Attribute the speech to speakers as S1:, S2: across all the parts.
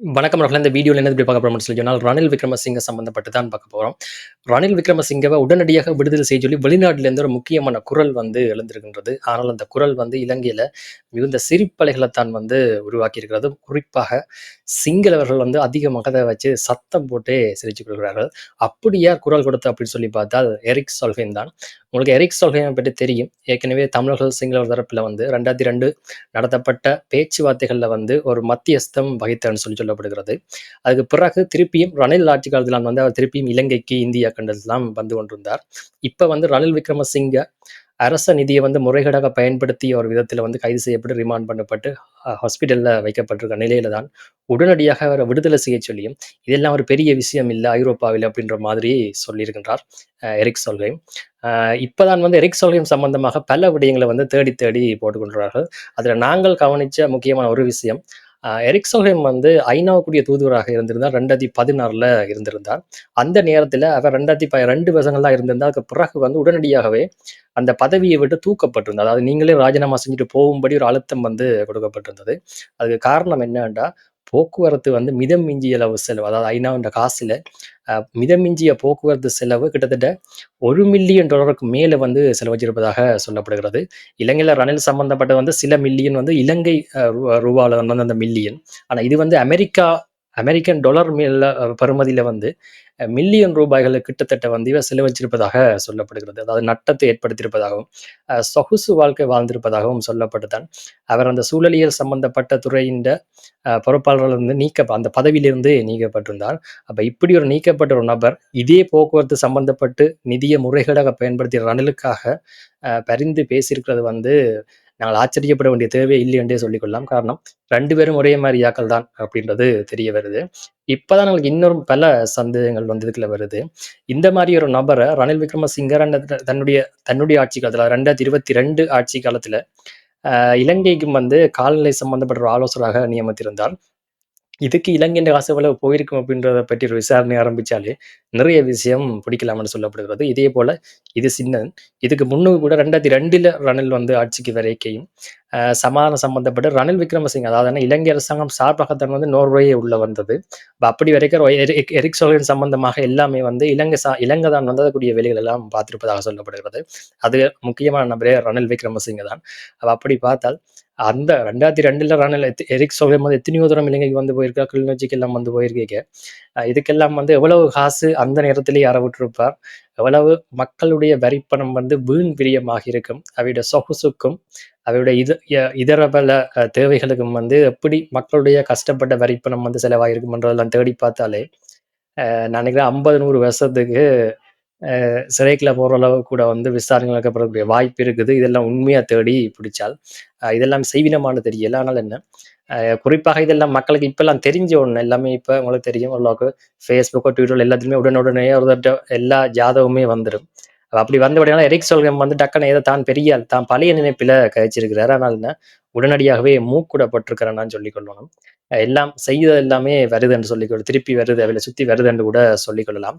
S1: வணக்கம் அவர்களே. இந்த வீடியோவில் என்ன எப்படி பார்க்க போகிறோம்னு சொல்லி சொன்னால் ரணில் விக்ரமசிங்க சம்மந்தப்பட்டு தான் பார்க்க போகிறோம் ரணில் விக்ரமசிங்கவை உடனடியாக விடுதலை செய்ய சொல்லி வெளிநாட்டிலேருந்து ஒரு முக்கியமான குரல் வந்து எழுந்திருக்கின்றது. ஆனால் அந்த குரல் வந்து இலங்கையில் மிகுந்த சிரிப்பலைகளை தான் வந்து உருவாக்கியிருக்கிறது. குறிப்பாக சிங்களவர்கள் வந்து அதிகமாக அதை வச்சு சத்தம் போட்டே சிரிச்சு கொள்கிறார்கள். அப்படியா குரல் கொடுத்து அப்படின்னு சொல்லி பார்த்தால் எரிக் சொல்கைன் தான் உங்களுக்கு எரிக் சொல்கையை பற்றி தெரியும். ஏற்கனவே தமிழர்கள் சிங்களவர் தரப்பில் வந்து ரெண்டாயிரத்தி ரெண்டு நடத்தப்பட்ட பேச்சுவார்த்தைகளில் வந்து ஒரு மத்தியஸ்தம் வகித்தார்னு சொல்லி சொல்லப்படுகிறது. அதுக்கு பிறகு திருப்பியும் ரணில் ஆட்சி காலத்தில் வந்து அவர் திருப்பியும் இலங்கைக்கு இந்தியா கண்டதெல்லாம் வந்து கொண்டிருந்தார். இப்போ வந்து ரணில் விக்ரமசிங்க அரச நிதியை வந்து முறைகேடாக பயன்படுத்தி ஒரு விதத்தில் வந்து கைது செய்யப்பட்டு ரிமாண்ட் பண்ணப்பட்டு ஹாஸ்பிட்டலில் வைக்கப்பட்டிருக்க நிலையில தான் உடனடியாக அவரை விடுதலை செய்ய சொல்லியும் இதெல்லாம் ஒரு பெரிய விஷயம் இல்லை ஐரோப்பாவில் அப்படின்ற மாதிரி சொல்லியிருக்கின்றார் எரிக் சொல்கையும் இப்போதான் வந்து எரிக் சொல்கையும் சம்பந்தமாக பல விடயங்களை வந்து தேடி தேடி போட்டுக்கொள்கிறார்கள் அதில் நாங்கள் கவனித்த முக்கியமான ஒரு விஷயம் எரிக் சோஹேம் வந்து ஐநாவுக்குரிய தூதுவராக இருந்திருந்தார். ரெண்டாயிரத்தி பதினாறுல இருந்திருந்தார். அந்த நேரத்தில் அவர் ரெண்டாயிரத்தி ப ரெண்டு வருஷங்கள்லாம் இருந்திருந்தார். அதுக்கு பிறகு வந்து உடனடியாகவே அந்த பதவியை விட்டு தூக்கப்பட்டிருந்தது அதாவது நீங்களே ராஜினாமா செஞ்சுட்டு போகும்படி ஒரு அழுத்தம் வந்து கொடுக்கப்பட்டிருந்தது. அதுக்கு காரணம் என்னன்னா போக்குவரத்து வந்து மிதம் மிஞ்சிய அளவு செலவு அதாவது ஐநாவுன்ற காசுல மிதமிஞ்சிய போக்குவரத்து செலவு கிட்டத்தட்ட ஒரு மில்லியன் டாலருக்கு மேலே வந்து செலவழிச்சிருப்பதாக சொல்லப்படுகிறது. இலங்கையில் ரணில் சம்பந்தப்பட்ட வந்து சில மில்லியன் வந்து இலங்கை ரூபாவில் வந்து அந்த மில்லியன். ஆனால் இது வந்து அமெரிக்கா அமெரிக்கன் டாலர் மில்ல பருமதியில் வந்து மில்லியன் ரூபாய்களை கிட்டத்தட்ட வந்து இவர் செலவழிச்சிருப்பதாக சொல்லப்படுகிறது. அதாவது நட்டத்தை ஏற்படுத்தியிருப்பதாகவும் சொகுசு வாழ்க்கை வாழ்ந்திருப்பதாகவும் சொல்லப்பட்டுதான் அவர் அந்த சூழலியல் சம்பந்தப்பட்ட துறையின் பொறுப்பாளர்களிருந்து நீக்க அந்த பதவியிலிருந்து நீக்கப்பட்டிருந்தார். அப்போ இப்படி ஒரு நீக்கப்பட்ட ஒரு நபர் இதே போக்குவரத்து சம்பந்தப்பட்டு நிதிய முறைகளாக பயன்படுத்திய ரணிலுக்காக பரிந்து பேசியிருக்கிறது வந்து நாங்கள் ஆச்சரியப்பட வேண்டிய தேவை இல்லை என்றே சொல்லிக்கொள்ளலாம். காரணம் ரெண்டு பேரும் ஒரே மாதிரி யாக்கள் தான் அப்படின்றது தெரிய வருது. இப்போதான் நம்மளுக்கு இன்னொரு பல சந்தேகங்கள் வந்து இதுக்குள்ள வருது. இந்த மாதிரி ஒரு நபரை ரணில் விக்ரமசிங்கர் தன்னுடைய தன்னுடைய ஆட்சி காலத்தில் ரெண்டாயிரத்தி இருபத்தி ரெண்டு ஆட்சி காலத்தில் இலங்கைக்கும் வந்து கால்நிலை சம்பந்தப்பட்ட ஒரு ஆலோசகராக நியமித்திருந்தார் இதுக்கு இலங்கையின் காசு போயிருக்கும் அப்படின்றத பற்றி ஒரு விசாரணை ஆரம்பிச்சாலே நிறைய விஷயம் பிடிக்கலாம்னு சொல்லப்படுகிறது. இதே போல இது சின்னன் இதுக்கு முன்னு கூட ரெண்டாயிரத்தி ரெண்டில் ரணில் வந்து ஆட்சிக்கு வரைக்கையும் சமாதானம் சம்பந்தப்பட்ட ரணில் விக்ரமசிங் அதாவது இலங்கை அரசாங்கம் சார்பாகத்தான் வந்து நோர்வேயே உள்ள வந்தது. அப்படி வரைக்கும் எரிக் சோழன் சம்பந்தமாக எல்லாமே வந்து இலங்கை சா இலங்கை தான் வந்ததக்கூடிய வேலைகள் எல்லாம் பார்த்திருப்பதாக சொல்லப்படுகிறது. அது முக்கியமான நபரே ரணில் விக்ரமசிங்க தான். அப்படி பார்த்தால் அந்த ரெண்டாயிரத்தி ரெண்டுல ரணில் எரிக் சொல்கிற வந்து எத்தனையோ தூரம் இலங்கைக்கு வந்து போயிருக்கா? கிளிநொச்சிக்கு எல்லாம் வந்து போயிருக்கீங்க. இதுக்கெல்லாம் வந்து எவ்வளவு காசு அந்த நேரத்திலேயே அற விட்டுருப்பார் எவ்வளவு மக்களுடைய வரிப்பணம் வந்து வீண் பிரியமாக இருக்கும்? அவையுடைய சொகுசுக்கும் அவையுடைய இது இதர பல தேவைகளுக்கும் வந்து எப்படி மக்களுடைய கஷ்டப்பட்ட வரிப்பணம் வந்து செலவாயிருக்கும்ன்றதெல்லாம் தேடி பார்த்தாலே நான் நினைக்கிறேன் ஐம்பது நூறு வருஷத்துக்கு சிறைக்குள்ள போகிற அளவு கூட வந்து விசாரணைகள் நடக்கப்படக்கூடிய வாய்ப்பு இருக்குது. இதெல்லாம் உண்மையாக தேடி பிடிச்சால் இதெல்லாம் செய்வினமான தெரியல. ஆனால் என்ன? குறிப்பாக இதெல்லாம் மக்களுக்கு இப்பெல்லாம் தெரிஞ்ச ஒன்று எல்லாமே இப்போ உங்களுக்கு தெரியும். ஓரளவுக்கு ஃபேஸ்புக்கோ ட்விட்டர் எல்லாத்துலேயுமே உடனுடனே ஒரு எல்லா ஜாதகமே வந்துடும் அப்படி வந்த உடனே எரிக் சொல்கம் வந்து டக்குன்னு ஏதோ தான் பெரிய தான் பழைய நினைப்பில் கழிச்சிருக்கிறார். ஆனால் என்ன? உடனடியாகவே மூக்குடப்பட்டிருக்கிறேன்னு சொல்லிக் கொள்ளணும். எல்லாம் செய்தது எல்லாமே வருதுன்னு சொல்லிக்கொள்ள திருப்பி வருது அவளை சுற்றி வருதுன்னு கூட சொல்லிக்கொள்ளலாம்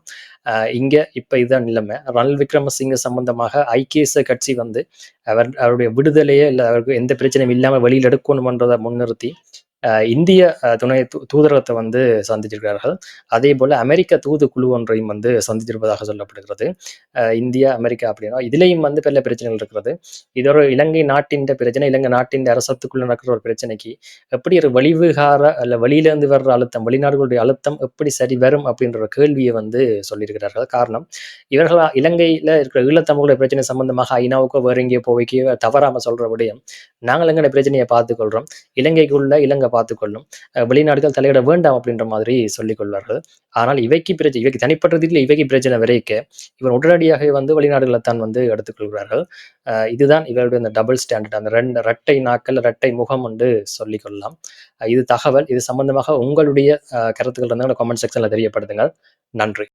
S1: இங்க இப்ப இதுதான் நிலைமை. ரணில் விக்ரமசிங்க சம்பந்தமாக ஐக்கியச கட்சி வந்து அவர் அவருடைய விடுதலையே இல்லை அவருக்கு எந்த பிரச்சனையும் இல்லாமல் வெளியில் எடுக்கணுமன்றதை முன்னிறுத்தி இந்திய துணை தூதரகத்தை வந்து சந்திச்சிருக்கிறார்கள். அதே போல அமெரிக்க தூது குழு ஒன்றையும் வந்து சந்திச்சிருப்பதாக சொல்லப்படுகிறது. இந்தியா அமெரிக்கா அப்படின்னா இதுலேயும் வந்து பல பிரச்சனைகள் இருக்கிறது. இது ஒரு இலங்கை நாட்டின் பிரச்சனை இலங்கை நாட்டின் அரசத்துக்குள்ள நடக்கிற ஒரு பிரச்சனைக்கு எப்படி ஒரு வழிவுகார அல்ல வெளியிலேருந்து வர்ற அழுத்தம் வெளிநாடுகளுடைய அழுத்தம் எப்படி சரி வரும் அப்படின்ற கேள்வியை வந்து சொல்லியிருக்கிறார்கள். காரணம் இவர்கள் இலங்கையில இருக்கிற ஈழத்தமிழக பிரச்சனை சம்பந்தமாக ஐநாவுக்கோ வேற எங்கேயோ போவைக்கோ தவறாம சொல்ற விடயம் நாங்கள் எங்களுடைய பிரச்சனையை பார்த்துக்கொள்றோம். இலங்கைக்குள்ள இலங்கை பார்த்துக்கொள்ளும். வெளிநாடுகள் தலையிட வேண்டாம் அப்படின்ற மாதிரி சொல்லிக் கொள்வார்கள் ஆனால் இவைக்கு பிரச்சனை இவைக்கு தனிப்பட்ட இவைக்கு பிரச்சனை விரைக்க இவர் உடனடியாக வந்து வெளிநாடுகளை தான் வந்து எடுத்துக்கொள்கிறார்கள். இதுதான் இவருடைய இந்த டபுள் ஸ்டாண்டர்ட் அந்த ரெண்டு ரெட்டை நாட்கள் ரெட்டை முகம் என்று சொல்லிக் கொள்ளலாம் இது தகவல். இது சம்பந்தமாக உங்களுடைய கருத்துக்கள் இருந்தால் கமெண்ட் செக்ஷன்ல தெரியப்படுத்துங்கள். நன்றி.